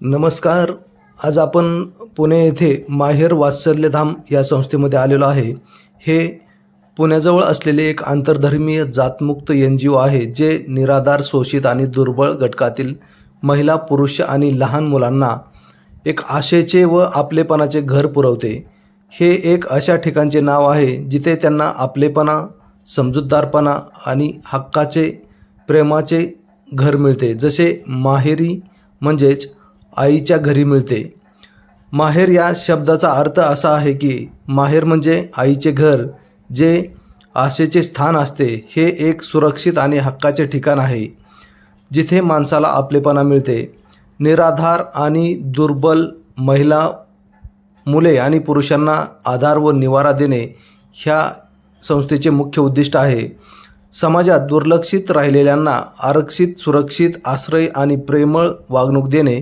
नमस्कार. आज आपण पुणे येथे माहेर वात्सल्यधाम या संस्थेमध्ये आलेलो आहे. हे पुण्याजवळ असलेले एक आंतरधर्मीय जातमुक्त एन जी ओ आहे जे निराधार शोषित आणि दुर्बळ घटकातील महिला पुरुष आणि लहान मुलांना एक आशेचे व आपलेपणाचे घर पुरवते. हे एक अशा ठिकाणचे नाव आहे जिथे त्यांना आपलेपणा समजूतदारपणा आणि हक्काचे प्रेमाचे घर मिळते. जसे माहेरी म्हणजेच आईच्या घरी मिळते. माहेर या शब्दाचा अर्थ असा आहे की माहेर म्हणजे आईचे घर जे आशेचे स्थान असते हे एक सुरक्षित आणि हक्काचे ठिकाण आहे जिथे माणसाला आपलेपणा मिळते. निराधार आणि दुर्बल महिला मुले आणि पुरुषांना आधार व निवारा देणे ह्या संस्थेचे मुख्य उद्दिष्ट आहे. समाजात दुर्लक्षित राहिलेल्यांना आरक्षित सुरक्षित आश्रय आणि प्रेमळ वागणूक देणे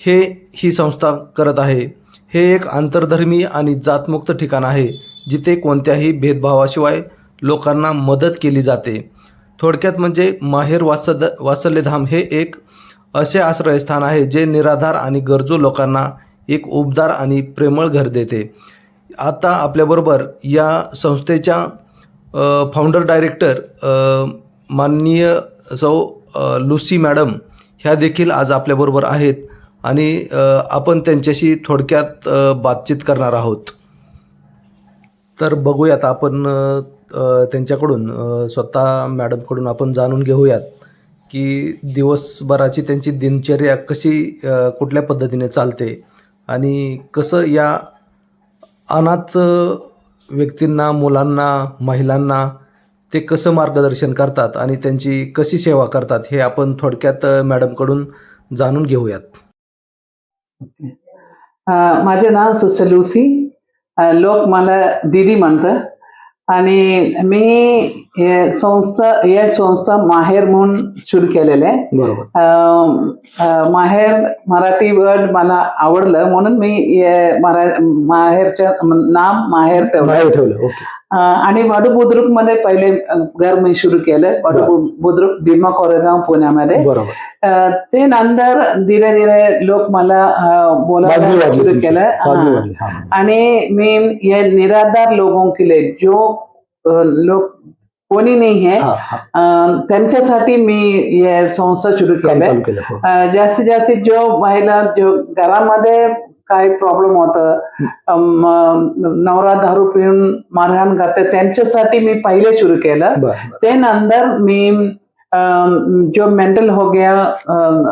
हे ही संस्था करत आहे. हे एक आंतरधर्मीय आणि जातमुक्त ठिकाण आहे जिथे कोणत्याही भेदभावाशिवाय लोकांना मदत केली जाते. थोडक्यात म्हणजे माहेर वात्सद वात्सल्यधाम हे एक असे आश्रयस्थान आहे जे निराधार आणि गरजू लोकांना एक उबदार आणि प्रेमळ घर देते. आता आपल्याबरोबर या संस्थेच्या फाउंडर डायरेक्टर माननीय सौ लुसी मॅडम ह्या देखील आज आपल्याबरोबर आहेत. आणि आपण त्यांच्याशी थोडक्यात बातचीत करणार आहोत. तर बघूयात आपण त्यांच्याकडून स्वतः मॅडमकडून आपण जाणून घेऊयात की दिवसभराची त्यांची दिनचर्या कशी कुठल्या पद्धतीने चालते आणि कसं या अनाथ व्यक्तींना मुलांना महिलांना ते कसं मार्गदर्शन करतात आणि त्यांची कशी सेवा करतात हे आपण थोडक्यात मॅडमकडून जाणून घेऊयात. माझे नाव सुस्टर लुसी. अ, लोक मला दीदी म्हणतात. आणि मी संस्था या संस्था माहेर म्हणून सुरू केलेलं. आहे बरोबर. अ, अ, माहेर मराठी वर्ड मला आवडलं. म्हणून मी मरा माहेरचं नाव माहेर ठेवलं. आणि वाडू बुद्रुकमध्ये पहिले घर मी सुरू केलं वाडू बुद्रुक भीमा कोरेगाव पुण्यामध्ये ते नंतर धीरे धीरे लोक मला बोलायला सुरू. केलं हा. हा. आणि मी ये निराधार लोगों के लिए जो लोक कोणी नाही आहे हा, हा. त्यांच्यासाठी मी हे संस्था सुरू केलं हो. जास्तीत जास्त जो महिला जो घरामध्ये काय प्रॉब्लेम होतं? नवरा दारू पिऊन मारहाण करते त्यांच्यासाठी मी पहिले सुरू केलं. बरं, बरं. ते नंतर मी जो मेंटल हो गया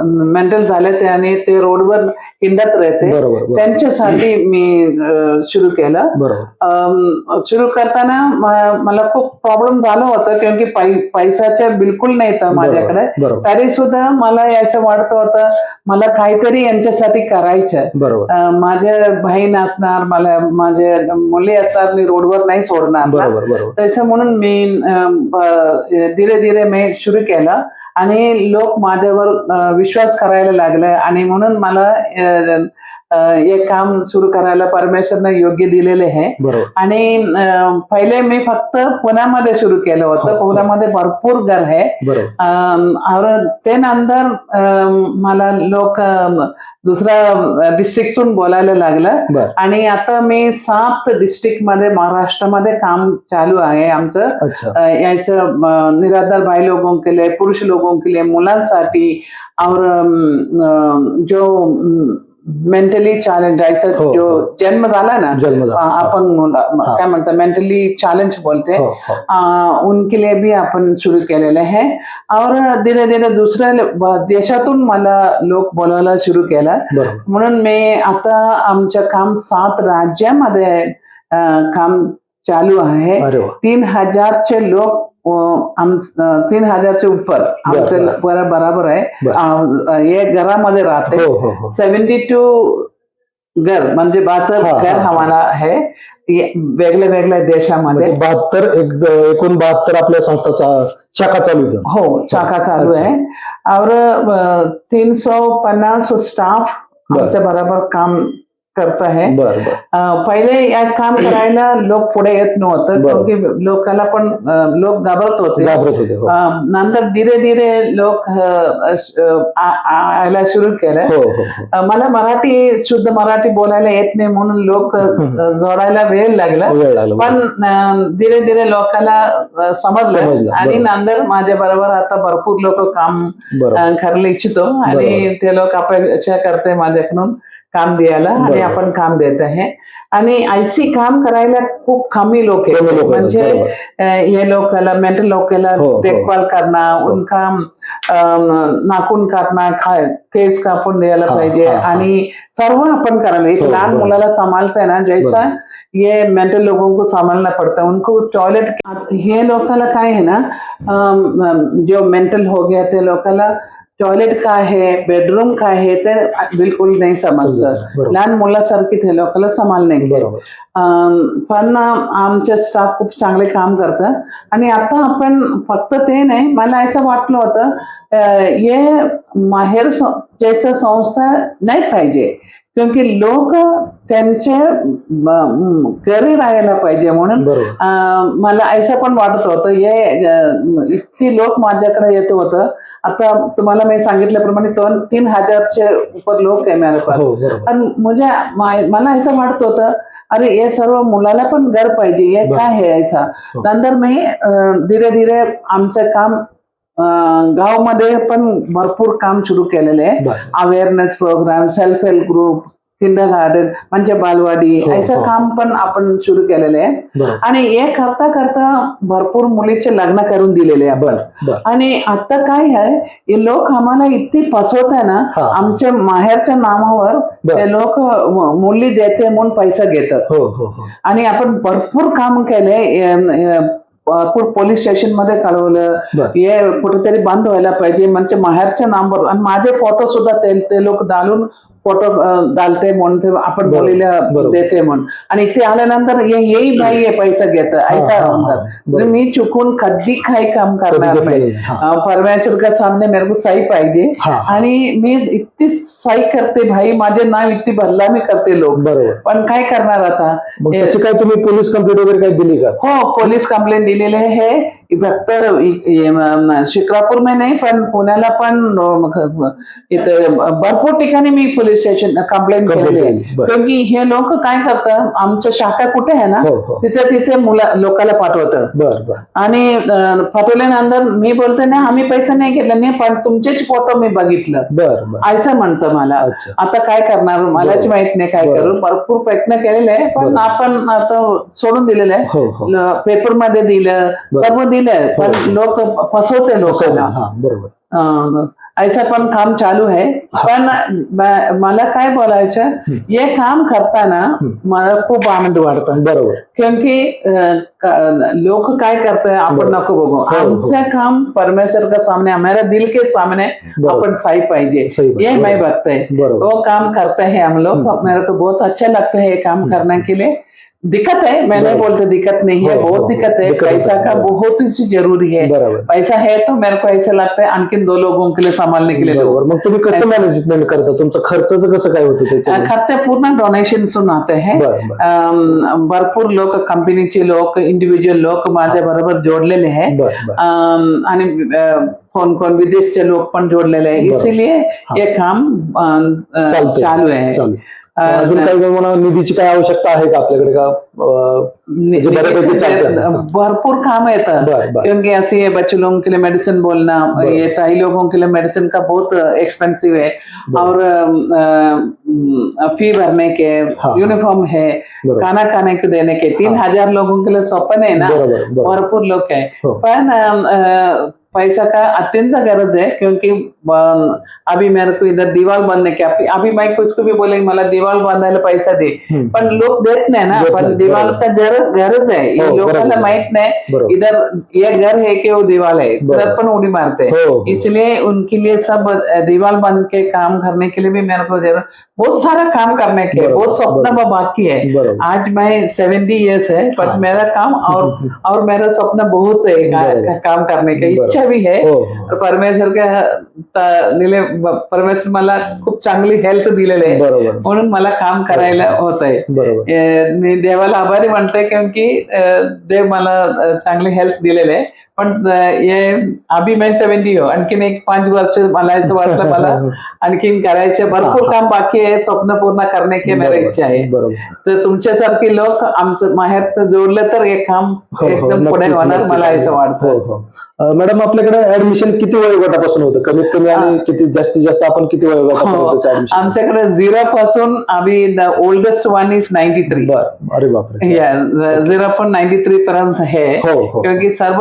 मेंटल झाले ते आणि ते रोडवर हिंडत राहते. त्यांच्यासाठी मी सुरू केलं. सुरू करताना मला खूप प्रॉब्लेम झालं होतं कारण की पै पैशाचे बिलकुल नाही तर माझ्याकडे. तरी सुद्धा मला याचं वाटतं होतं मला काहीतरी यांच्यासाठी करायचं बरोबर. अं, माझे बहीण असणार मला माझे मुली असणार मी रोडवर नाही सोडणार तसं म्हणून मी धीरे धीरे मी सुरू केलं आणि लोक माझ्यावर विश्वास करायला लागले आणि म्हणून मला हे काम सुरू करायला परमेश्वरनं योग्य दिलेले आहे. आणि पहिले मी फक्त पुण्यामध्ये सुरू केलं हो, होतं. हो. पुण्यामध्ये भरपूर घर आहे. और ते नंतर मला लोक दुसऱ्या डिस्ट्रिक्टून बोलायला लागलं. आणि आता मी सात डिस्ट्रिक्टमध्ये महाराष्ट्रामध्ये काम चालू आहे आमचं. अच्छा. अ, याचं अ, निराधार भाई लोगों के लिए पुरुष लोगों के लिए मुलांसाठी और जो मेंटली चॅलेंज हो, जो हो. जन्म झाला ना जन्म झाला. आपण मुला-. काय म्हणतात मेंटली चॅलेंज बोलते. हो हो. उनके लिए भी आपण सुरू केलेले आहे. और धीरे धीरे दुसऱ्या ब- देशातून मला लोक बोलायला सुरू केलं. बरोबर. म्हणून मी आता आमचं काम सात राज्यामध्ये अ, काम चालू आहे. अरे वा. तीन हजारचे लोक आम तीन हजारचे उपर. आमचं बरं. बरं- बराबर आहे. हे घरामध्ये राहते. हो हो हो. सेव्हन्टी टू घर म्हणजे बहात्तर घर हा. आम्हाला आहे वेगळ्या वेगळ्या देशामध्ये. म्हणजे बहात्तर एक एकूण बहात्तर आपल्या संस्थाचा शाखा चालू हो शाखा चालू. आहे. और तीन सौ पन्नास स्टाफ. आमच्या बरोबर काम करत आहे. पहिले या काम करायला लोक पुढे येत नव्हतं. क्योंकि लोकांना पण लोक घाबरत होते. हो. नंतर धीरे धीरे लोक अं, अं, आ- आ- यायला सुरू केलं. हो हो मला मराठी शुद्ध मराठी बोलायला येत नाही म्हणून लोक जोडायला वेळ लागला. पण धीरे धीरे लोकांना समजलं. आणि. नंतर माझ्या बरोबर आता भरपूर लोक काम करायला इच्छितो. आणि. ते लोक अपेक्षा करते माझ्याकडून काम द्यायला. आपण काम देत आहे. आणि आयसी काम करायला खूप कमी लोक आहेत. आहेत, म्हणजे हे लोकांना मेंटल लोकांना हो, हो. देखभाल करणं उनका अं, नाखून कापणं खा- केस कापून द्यायला हा, पाहिजे. हा, हा. आणि सर्व आपण करायला एक हो, लहान. मुलाला संभालते ना जैसा ये मेंटल लोगों को पड़ता. है उनको टॉयलेट हे लोकांना काय आहे ना जो मेंटल हो गया ते लोकांना टॉयलेट काय आहे बेडरूम काय आहे ते बिलकुल नाही समजत. लहान मुलासारखी ते लोकांना सांभाळ नाही. पण आमचे स्टाफ खूप चांगले काम करतात. आणि आता आपण फक्त ते नाही मला असं वाटलं होतं हे माहेर जैसे संस्था नाही पाहिजे क्योंकि लोक त्यांचे घरी राहायला पाहिजे म्हणून मला असं पण वाटत होतं हे इतकी लोक माझ्याकडे येत होतं. आता तुम्हाला मी सांगितल्याप्रमाणे दोन तीन हजारचे उपर लोक आहे मेरे पास. हो पण म्हणजे मला असं वाटत होतं अरे हे सर्व मुलाला पण घर पाहिजे हे. काय आहे ऐसा? हो. नंतर मी धीरे धीरे आमचं काम गावामध्ये पण भरपूर काम सुरू केलेले आहे. Awareness program self help group kindergarten म्हणजे बालवाडी हो, असं हो. काम पण आपण सुरू केलेले आहे. आणि हे करता करता भरपूर मुलीचे लग्न करून दिलेले आहे. आणि आता काय आहे हे लोक आम्हाला इतकी फसवत आहे ना हा. आमच्या माहेरच्या. ते लोक मुली देते म्हणून पैसा घेतात. हो हो हो. आणि आपण भरपूर काम केले भरपूर पोलीस स्टेशनमध्ये कळवलं. बर. हे कुठेतरी बंद व्हायला पाहिजे. म्हणजे माहेरच्या नामवर आणि माझे फोटो सुद्धा ते ते लोक दालून फोटो दालते म्हणून ते आपण बरोबर. देते म्हणून. आणि ते आल्यानंतर हे येई बाई हे पैसा घेत हा, ऐसा हा, हा, म्हणतात. मी चुकून कधी काही काम करणार नाही. हा. परमेश्वर का सामने मेरे को सही पाहिजे. हा, हा. आणि मी इतकी सही करते भाई माझे नाव इतकी बदलामी करते लोक. बरोबर. पण काय करणार आता? हे- काय तुम्ही पोलीस कंप्लेंट वगैरे काही दिली का? हो पोलीस कंप्लेंट दिलेले आहे. फक्त शिक्रापूर में नाही पण पुण्याला पण इथं भरपूर ठिकाणी मी पोलीस स्टेशन कंप्लेंट केलेली आहे केली, बरं. क्योंकि हे लोक काय करतात आमच्या शाखा कुठे आहे ना हो, हो. तिथे तिथे मुला लोकांना पाठवतं बर बर आणि पाठवल्यानंतर मी बोलते नाही आम्ही पैसे नाही घेतले नाही पण तुमचेच फोटो मी बघितलं बर बर असं म्हणतं मला अच्छा. आता काय करणार मलाच. माहीत नाही काय. करू भरपूर प्रयत्न केलेले आहे पण. आपण आता सोडून दिलेलं आहे हो पेपरमध्ये दिलं. सर्व दिलं पण. लोक फसवते लोकांना हा बरोबर ऐसा पण काम चालू आहे पण म- मला काय बोलायचं हे काम करताना मला खूप आनंद वाटतो. बरोबर. क्योंकि लोक काय करते आपण. नको बघू. हो, हो. आमचं काम परमेश्वर का सामने हमारा दिल के सामने. अपन सही पाहिजे, ये मैं. भक्त है वो काम करते हैं हम लोग. मेरे को बहुत अच्छा लगता है ये काम करने के लिए. दिक्कत है मैं नहीं बोलते दिक्कत नहीं है हो, हो, बहुत दिक्कत है। पैसा का बहुत ही ज़रूरी है। पैसा है तो मेरे को ऐसा लगता है आणखीन दो लोगों के लिए संभालने के लिए लोग मग तुम्ही कसं मॅनेजमेंट करता? तुमचं खर्चाचं कसं काय होतं खर्च पूर्ण डोनेशन सुन आते हैं। भरपूर लोक कंपनीचे लोक इंडिव्हिज्युअल लोक माझ्या बरोबर जोडलेले आहे आणि अं, कोण कोण विदेशचे लोक पण जोडलेले आहे इसीलिए हे। काम. चालू आहे। अजून काही मला निधीची काय आवश्यकता आहे का आपल्याकडे का. भरपूर काम येतं क्योंकि ऐसे ये बच्चे लोगों के लिए मेडिसिन बोलना. ये ताई लोगों के लिए मेडिसिन का बहुत एक्सपेंसिव है और फी भरने के हाँ। यूनिफॉर्म है. खाना खाने को देने के तीन हजार लोगों के लिए स्वप्न है ना भरपूर लोग है हो. पैसा का अत्यंत गरज है क्योंकि अभी मेरे को इधर दीवार बनने के अभी अभी मैं किसको भी बोलेंगे मला दीवार बांधायला पैसा दे हम्म. पण लोक देत नाही ना पण दीवार का जर गरज आहे हो, लोकांना. माहित नाही इधर ये घर है कि वो दीवार है. इधर पण उड़ी मारते हो, हो. इसलिए उनके लिए सब दीवार बन के काम करने के लिए भी मेरे को जरा बहुत सारा काम करने के बहुत. वो बाकी है आज मैं सेवेंटी ईयर्स है हाँ. पर मेरा काम और और मेरा स्वप्न बहुत है काम करने का इच्छा इच्छा भी है हो. हो. परमेश्वर के परमेश्वर मला खूप चांगली हेल्थ दिलेले आहे. म्हणून मला काम करायला होत आहे मी देवाला आभारी म्हणते क्योंकि अ, देव मला चांगली हेल्थ दिलेले आहे. पण ये अभी मैं सेव्हन्टी हो. आणखीन एक पाच वर्ष मला असं वाटलं मला. आणखीन करायचे भरपूर काम बाकी आहे. स्वप्न पूर्ण करणे की मेरी बरोबर, इच्छा आहे. तर तुमच्यासारखे लोक आमचं माहेरचं जोडलं तर हे काम हो, हो, एकदम पुढे होणार. मला असं हो वाटतं हो मॅडम आपल्याकडे ऍडमिशन किती वयोगटापासून होतं? कमीत कमी आणि किती जास्तीत जास्त आपण किती हो. वयोगटापर्यंत ऍडमिशन आमच्याकडे झिरो पासून आम्ही the oldest one is ninety three अरे बापरे. झिरो पण नाईन्टी थ्री पर्यंत आहे हो हो. क्योंकि सर्व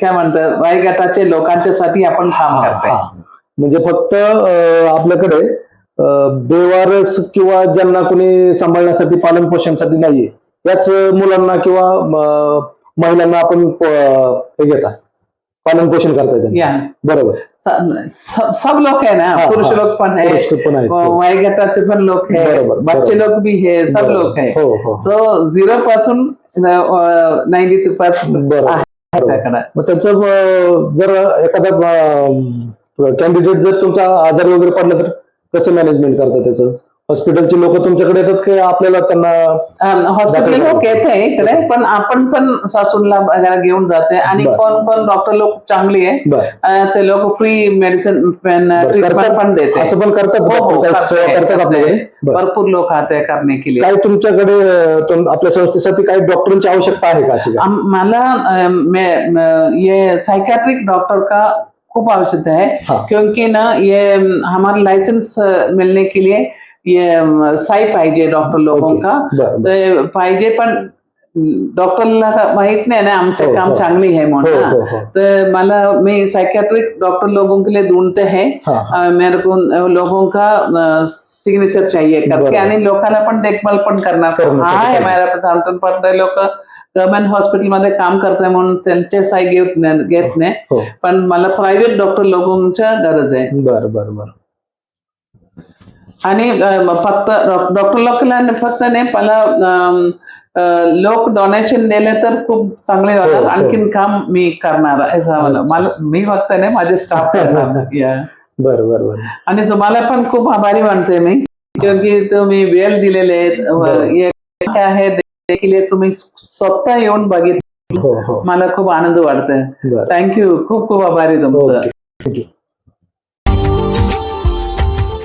काय म्हणतात वयोगटाचे लोकांच्यासाठी आपण काम हा, करतोय. हा. म्हणजे फक्त आपल्याकडे बेवारस किंवा ज्यांना कोणी सांभाळण्यासाठी पालन पोषणासाठी नाहीये याच मुलांना किंवा महिलांना आपण हे घेता. पालन पोषण करता त्यांचं. या. बरोबर. स- स- सब लोग है ना. हा, पुरुष हा. लोग पण है पुरुष पण आहेत. हो. वयोगटाचे पण लोक है बरोबर, बच्चे. लोग भी है सब बरोबर. लोग है हो हो. सो झिरो पासून नाईन्टी थ्री पर्यंत आहे मग त्याचं जर एखादा कॅन्डिडेट जर तुमचा आजारी वगैरे पडला तर कसं मॅनेजमेंट करता त्याचं? हॉस्पिटलची लोक तुमच्याकडे येतात की आपल्याला त्यांना हॉस्पिटल लोक येते इकडे पण आपण पण सासूनला वगैरे घेऊन जाते आणि. कोण कोण डॉक्टर लोक चांगली आहे ते लोक फ्री मेडिसिन ट्रीटमेंट? पण देते. असं पण करतात हो, हो, करतात आपल्याकडे. भरपूर लोक आते करने के लिए. काय तुमच्याकडे आपल्या संस्थेसाठी काही डॉक्टरांची आवश्यकता आहे का अशी मला ये साइकेट्रिक डॉक्टर का खूप आवश्यकता है हाँ। क्योंकि ना ये हमारा लाइसेंस अं, मिलने के लिए ये साई पाहिजे डॉक्टर. ते पाहिजे पण डॉक्टरला माहीत नाही ना आमचं हो, काम हो. चांगली आहे हो म्हणून हो हो. तो मला मैं साइकेट्रिक डॉक्टर लोगों के लिए ढूंढते हैं. हाँ, अ, मेरे को लोगों का सिग्नेचर चाहिए करके. आणि लोकांना पण देखभाल पण करणार हा आहे पाहिजे. माझ्या सामटून पडते लोक गव्हर्नमेंट हॉस्पिटलमध्ये काम करताय म्हणून त्यांचे साई घेत नाही घेत नाही. पण मला प्रायव्हेट डॉक्टर लोकांच्या गरज आहे. बरं बरं बरं. आणि फक्त डॉक्टर लोकांना फक्त नाही मला लोक डोनेशन दिले तर खूप चांगले होणार हो. आणखीन काम मी करणार असं मला मी फक्त नाही माझे स्टाफ करणार. Yeah. बरं बरं बरं. आणि तुम्हाला पण खूप आभारी मानते मी. क्योंकि तुम्ही वेळ दिलेले आहेत. बरोबर. हे आहे देखील तुम्ही स्वतः येऊन बघितलं. हो मला खूप आनंद वाटतोय. थँक्यू खूप खूप आभारी तुमचं.